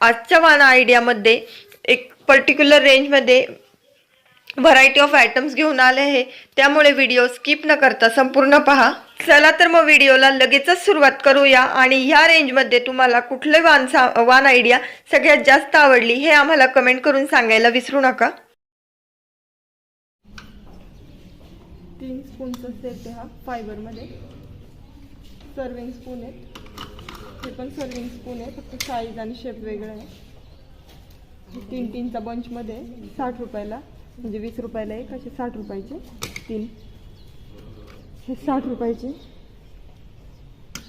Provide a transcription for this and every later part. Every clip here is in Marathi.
आजच्या वाना आयडियामध्ये एक पर्टिक्युलर रेंजमध्ये व्हरायटी ऑफ आयटम्स घेऊन आले आहे. त्यामुळे व्हिडिओ स्किप न करता संपूर्ण पहा. चला तर मग व्हिडिओला लगेचच सुरुवात करूया आणि ह्या रेंजमध्ये तुम्हाला कुठले वान सा वान आयडिया सगळ्यात जास्त आवडली हे आम्हाला कमेंट करून सांगायला विसरू नका. तीन स्पूनचा सेट आहे हा फायबरमध्ये सर्विंग स्पून आहेत पण सर्विंग स्पून आहे फक्त साईज आणि शेप वेगळा आहे. तीन तीनचा बंचमध्ये साठ रुपयाला म्हणजे वीस रुपयाला एक असे साठ रुपयाचे तीन. हे साठ रुपयाचे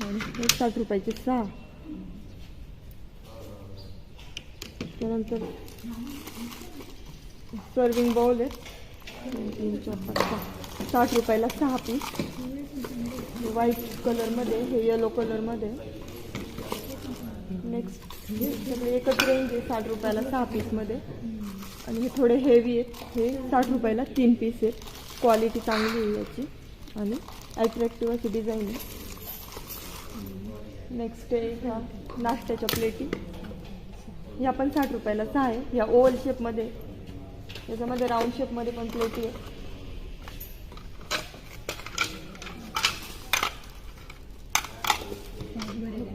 आणि हे साठ रुपयाचे सहा. त्यानंतर सर्विंग बाउल आहे. तीन चार पाच सहा. साठ रुपयाला सहा पीस व्हाईट कलरमध्ये हे येलो कलरमध्ये नेक्स्ट हे सगळे एकच रेंज आहे साठ रुपयाला सहा पीसमध्ये आणि हे थोडे हेवी आहेत. हे साठ रुपयाला तीन पीस आहेत. क्वालिटी चांगली आहे याची. आणि ॲट्रॅक्टिव्ह अशी डिझाईन आहे. नेक्स्ट आहे ह्या नाश्त्याच्या प्लेटी ह्या पण साठ रुपयाला सहा आहे. ह्या ओव्हल शेपमध्ये त्याच्यामध्ये राऊंड शेपमध्ये पण प्लेटी आहे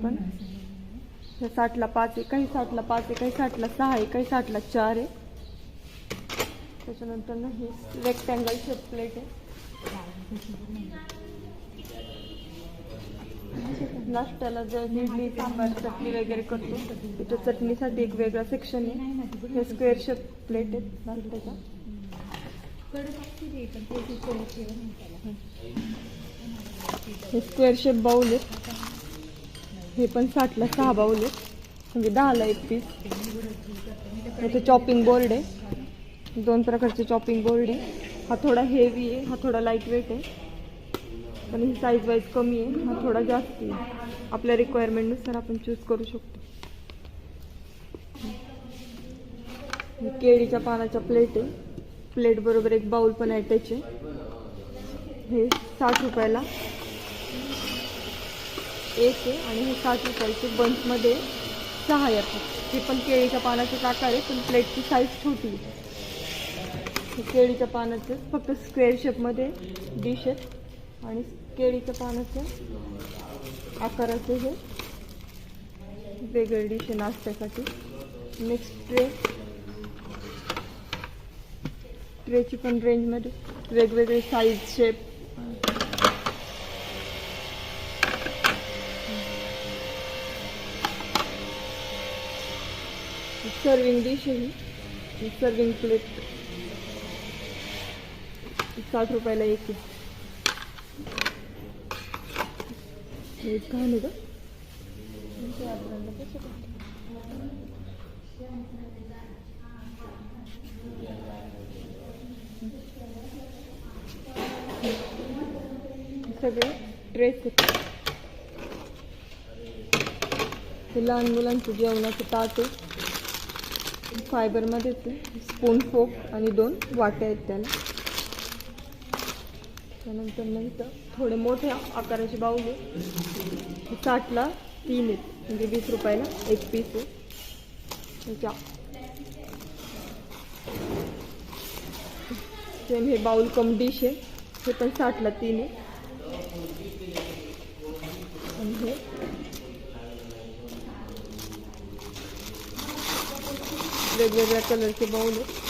पण हे साठला पाच आहे काही साठला पाच आहे काही साठला सहा आहे काही साठला चार आहे. त्याच्यानंतर ना ही रेक्टँगल शेप प्लेट आहे. नाश्त्याला जर इडली सांबार चटणी वगैरे करतो तिथं चटणीसाठी एक वेगळा सेक्शन आहे. हे स्क्वेअर शेप प्लेट आहे नाश्त्याचा. हे स्क्वेअर शेप बाउल आहेत हे पण साठला सहा बाउल म्हणजे दहाला एक पीस याचं चॉपिंग बोर्ड आहे. दोन प्रकारचे चॉपिंग बोर्ड आहे. हा थोडा हेवी आहे हा थोडा लाइट वेट आहे. आणि ही साईज वाईज कमी आहे हा थोडा जास्त आहे. आपल्या रिक्वायरमेंटनुसार आपण चूज करू शकतो. केळीच्या पानाच्या प्लेट आहे. प्लेट बरोबर एक बाउल पण आहे त्याचे. हे साठ रुपयाला. एक आहे आणि हे साठ रुपयाचे बंचमध्ये सहा येतात हे पण केळीच्या पानाचे आकार आहे पण प्लेटची साईज छोटी आहे. हे केळीच्या पानाचे फक्त स्क्वेअर शेपमध्ये डिश आहेत. आणि केळीच्या पानाचे आकाराचे हे वेगळे डिश आहे नाश्त्यासाठी. नेक्स्ट ट्रे ट्रेची पण रेंजमध्ये वेगवेगळे साईज शेप सर्विंग डिश आहे ही. सर्विंग प्लेट साठ रुपयाला एक आहे. काय नाही सगळे ड्रेस लहान मुलांचं जेवणाचं ताट आहे. फायबरमध्येच आहे स्पून फोक आणि दोन वाट्या आहेत त्याला. त्यानंतर नंतर थोडे मोठ्या आकाराचे बाऊल आहे. साठला तीन आहेत. म्हणजे वीस रुपयाला एक पीस आहे. त्याच्या सेम हे बाउल कम डिश आहे. हे पण साठला तीन आहे. आणि हे वेगवेगळ्या कलरचे बाउल आहेत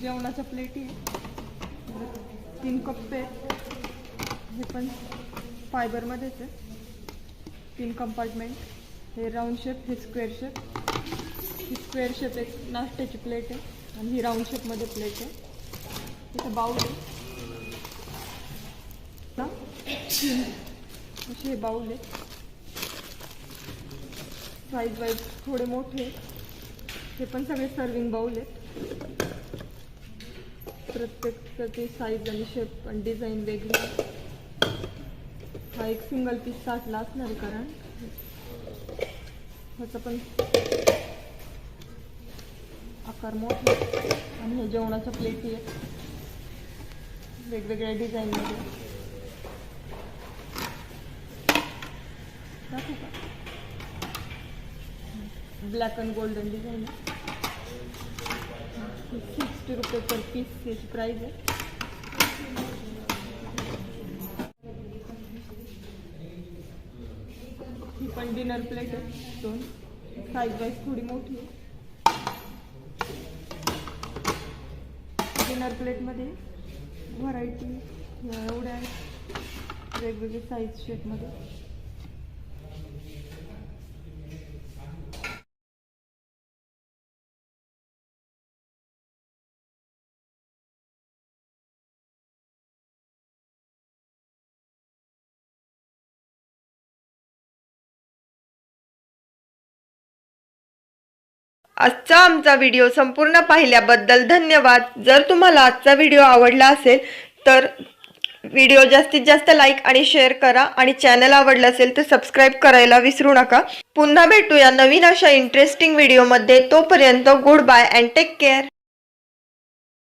जेवणाच्या प्लेटी तीन कप्पे हे पण फायबरमध्येच आहे. तीन कंपार्टमेंट हे राऊंड शेप हे स्क्वेअर शेप ही स्क्वेअर शेप एक नाश्त्याची प्लेट आहे आणि ही राऊंड शेपमध्ये प्लेट आहे. इथं बाऊल आहे. असे हे बाऊल आहे. साईज वाईज थोडे मोठे हे पण सगळे सर्विंग बाऊल आहेत. प्रत्येकाची साईज आणि शेप आणि डिझाईन वेगळी. आहे. हा एक सिंगल पीस साठला असणार कारण. ह्याचा पण आकार मोठा आणि हे जेवणाच्या प्लेटी आहेत वेगवेगळ्या डिझाईनमध्ये दाखवू का? Black and golden design sixty रुपये पर पीस याची प्राईज आहे. पण डिनर प्लेट आहे दोन. साईज वाईज थोडी मोठी डिनर प्लेटमध्ये व्हरायटी एवढ्या वेगवेगळ्या वेगवेगळे साईज शेपमध्ये आजचा आमचा व्हिडिओ संपूर्ण पाहिल्याबद्दल धन्यवाद. जर तुम्हाला आजचा व्हिडिओ आवडला असेल तर व्हिडिओ जास्तीत जास्त लाईक आणि शेअर करा. आणि चॅनल आवडलं असेल तर सबस्क्राईब करायला विसरू नका. पुन्हा भेटूया नवीन अशा इंटरेस्टिंग व्हिडिओमध्ये तोपर्यंत good bye and take care